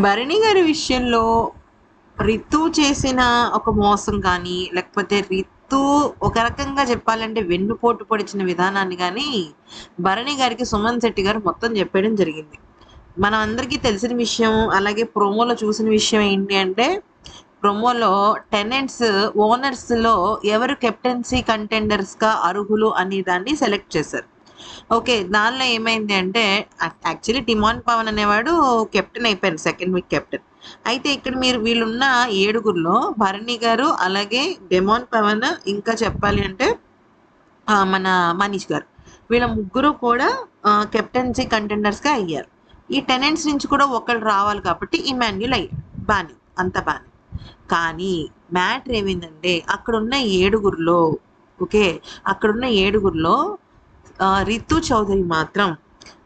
భరణి గారి విషయంలో రితు చేసిన ఒక మోసం కానీ లేకపోతే రితు ఒక రకంగా చెప్పాలంటే వెన్నుపోటు పొడిచిన విధానాన్ని కానీ భరణి గారికి సుమన్ శెట్టి గారు మొత్తం చెప్పేయడం జరిగింది. మనం అందరికీ తెలిసిన విషయం అలాగే ప్రోమోలో చూసిన విషయం ఏంటి అంటే ప్రోమోలో టెనెంట్స్ ఓనర్స్లో ఎవరు కెప్టెన్సీ కంటెండర్స్గా అర్హులు అనే దాన్ని సెలెక్ట్ చేశారు. ఓకే దానిలో ఏమైంది అంటే యాక్చువల్లీ టిమాన్ పవన్ అనేవాడు కెప్టెన్ అయిపోయారు సెకండ్ వీక్ కెప్టెన్ అయితే ఇక్కడ మీరు వీళ్ళున్న ఏడుగురిలో భరణి గారు అలాగే డెమాన్ పవన్ ఇంకా చెప్పాలి అంటే మన మనీష్ గారు. వీళ్ళ ముగ్గురు కూడా కెప్టెన్సీ కంటెండర్స్గా అయ్యారు. ఈ టెనెంట్స్ నుంచి కూడా ఒకళ్ళు రావాలి కాబట్టి ఈ మాన్యుల్ అయ్యారు బాని అంత బాని కానీ మ్యాటర్ ఏమైందంటే అక్కడున్న ఏడుగురిలో ఓకే అక్కడున్న ఏడుగురిలో రితు చౌదరి మాత్రం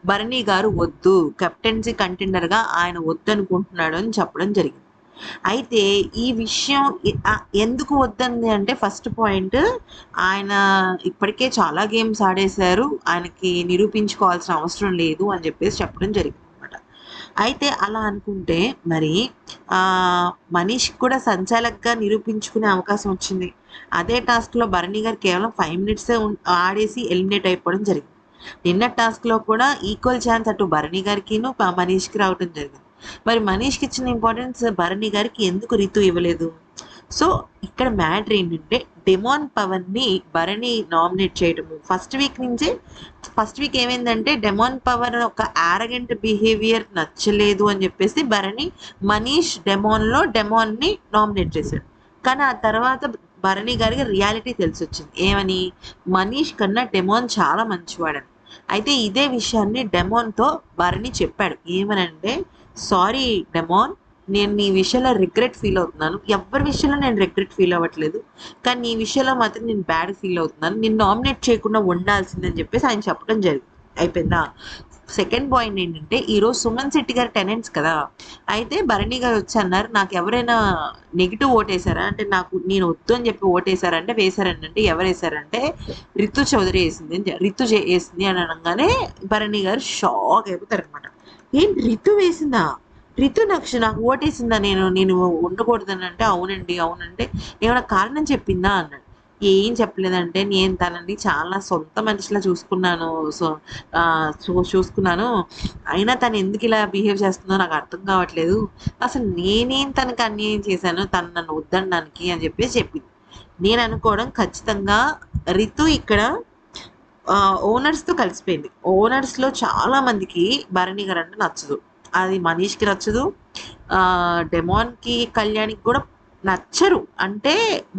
భరణి గారు వద్దు కెప్టెన్సీ కంటెండర్గా ఆయన వద్దు అనుకుంటున్నాడు అని చెప్పడం జరిగింది. అయితే ఈ విషయం ఎందుకు వద్దంది అంటే ఫస్ట్ పాయింట్ ఆయన ఇప్పటికే చాలా గేమ్స్ ఆడేశారు ఆయనకి నిరూపించుకోవాల్సిన అవసరం లేదు అని చెప్పేసి చెప్పడం జరిగింది అనమాట అయితే అలా అనుకుంటే మరి మనీష్కి మనీష్ కూడా సంచాలకగా నిరూపించుకునే అవకాశం వచ్చింది. అదే టాస్క్లో భరణి గారు కేవలం ఫైవ్ మినిట్సే ఆడేసి ఎలిమినేట్ అయిపోవడం జరిగింది. నిన్న టాస్క్లో కూడా ఈక్వల్ ఛాన్స్ అటు భరణి గారికిను మనీష్కి రావడం జరిగింది. మరి మనీష్కి ఇచ్చిన ఇంపార్టెన్స్ భరణి గారికి ఎందుకు రితు ఇవ్వలేదు? సో ఇక్కడ మ్యాటర్ ఏంటంటే డెమాన్ పవన్ని భరణి నామినేట్ చేయడము ఫస్ట్ వీక్ నుంచే ఫస్ట్ వీక్ ఏమైందంటే డెమాన్ పవన్ ఒక ఆరగెంట్ బిహేవియర్ నచ్చలేదు అని చెప్పేసి భరణి మనీష్ డెమాన్లో డెమాన్ని నామినేట్ చేశాడు. కానీ ఆ తర్వాత భరణి గారికి రియాలిటీ తెలిసి వచ్చింది ఏమని? మనీష్ కన్నా డెమోన్ చాలా మంచివాడని. అయితే ఇదే విషయాన్ని డెమోన్తో భరణి చెప్పాడు. ఏమనంటే సారీ డెమోన్ నేను నీ విషయంలో రిగ్రెట్ ఫీల్ అవుతున్నాను. ఎవరి విషయంలో నేను రిగ్రెట్ ఫీల్ అవ్వట్లేదు. కానీ నీ విషయంలో మాత్రం నేను బ్యాడ్ ఫీల్ అవుతున్నాను. నేను నామినేట్ చేయకుండా ఉండాల్సిందని చెప్పేసి ఆయన చెప్పడం జరిగింది. అయిపోయిందా? సెకండ్ పాయింట్ ఏంటంటే ఈరోజు సుమన్ శెట్టి గారు టెనెంట్స్ కదా. అయితే భరణి గారు వచ్చి అన్నారు నాకు ఎవరైనా నెగిటివ్ ఓటేశారా అంటే నాకు నేను వద్దు అని చెప్పి ఓటేశారంటే వేశారంటే అంటే ఎవరు వేశారంటే రితు చౌదరి వేసింది. అని రితు వేసింది అని అనగానే భరణి గారు షాక్ అయిపోతారు అనమాట ఏంటి రితు వేసిందా? రితు నక్ష నాకు ఓటేసిందా? నేను నేను ఉండకూడదని అంటే అవునండి అవునంటే ఏమైనా కారణం చెప్పిందా? అన్నాడు. ఏం చెప్పలేదంటే నేను తనని చాలా సొంత మనిషిలా చూసుకున్నాను. సో చూ- చూసుకున్నాను. అయినా తను ఎందుకు ఇలా బిహేవ్ చేస్తుందో నాకు అర్థం కావట్లేదు. అసలు నేనేం తనకి అన్యాయం చేశాను తను నన్ను వద్దనడానికి అని చెప్పేసి చెప్పింది. నేను అనుకోవడం ఖచ్చితంగా రితు ఇక్కడ ఓనర్స్తో కలిసిపోయింది. ఓనర్స్లో చాలా మందికి భరణి గారు అంటే నచ్చదు. అది మనీష్కి నచ్చదు. డెమాన్కి కళ్యాణ్కి కూడా నచ్చరు. అంటే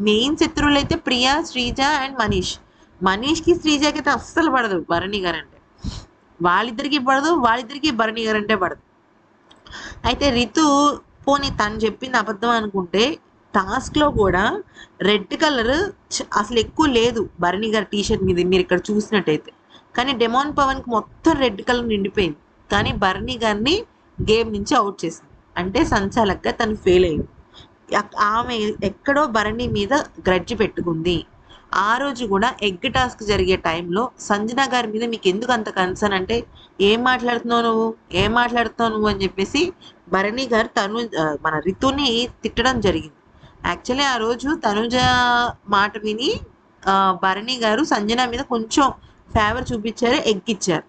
మెయిన్ శత్రువులు అయితే ప్రియా శ్రీజ అండ్ మనీష్. మనీష్కి శ్రీజకి అయితే అస్సలు పడదు భరణి గారు అంటే. వాళ్ళిద్దరికి పడదు వాళ్ళిద్దరికి భరణి గారు అంటే పడదు. అయితే రితు పోనీ తను చెప్పింది అబద్ధం అనుకుంటే టాస్క్లో కూడా రెడ్ కలర్ అసలు ఎక్కువ లేదు భరణి గారి టీషర్ట్ మీద మీరు ఇక్కడ చూసినట్టయితే. కానీ డెమాన్ పవన్కి మొత్తం రెడ్ కలర్ నిండిపోయింది. కానీ భరణి గారిని గేమ్ నుంచి అవుట్ చేసింది. అంటే సంచాలక్గా తను ఫెయిల్ అయింది. ఆమె ఎక్కడో భరణి మీద గ్రడ్జి పెట్టుకుంది. ఆ రోజు కూడా ఎగ్ టాస్క్ జరిగే టైంలో సంజన గారి మీద మీకు ఎందుకు అంత కన్సర్న్ అంటే ఏం మాట్లాడుతున్నావు నువ్వు? ఏం మాట్లాడుతున్నావు నువ్వు? అని చెప్పేసి భరణి గారు తను మన రితుని తిట్టడం జరిగింది. యాక్చువల్లీ ఆ రోజు తనుజ మాట విని భరణి గారు సంజన మీద కొంచెం ఫేవర్ చూపించారు ఎగ్గిచ్చారు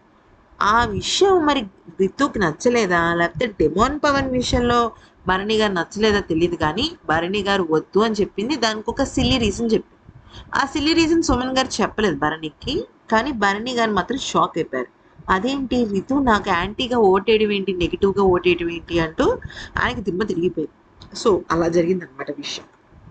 ఆ విషయం మరి రితుకి నచ్చలేదా? లేకపోతే డెమోన్ పవన్ విషయంలో భరణి గారు నచ్చలేదా తెలియదు కానీ భరణి గారు వద్దు అని చెప్పింది. దానికి ఒక సిల్లీ రీజన్ చెప్పింది ఆ సిల్లీ రీజన్ సుమన్ గారు చెప్పలేదు భరణికి కానీ భరణి గారు మాత్రం షాక్ అయిపోయారు. అదేంటి? రితు నాకు యాంటీగా ఓటేయడం ఏంటి? నెగిటివ్గా ఓటేయడం ఏంటి? అంటూ ఆయనకి దిమ్మ తిరిగిపోయింది. సో అలా జరిగింది అనమాట విషయం.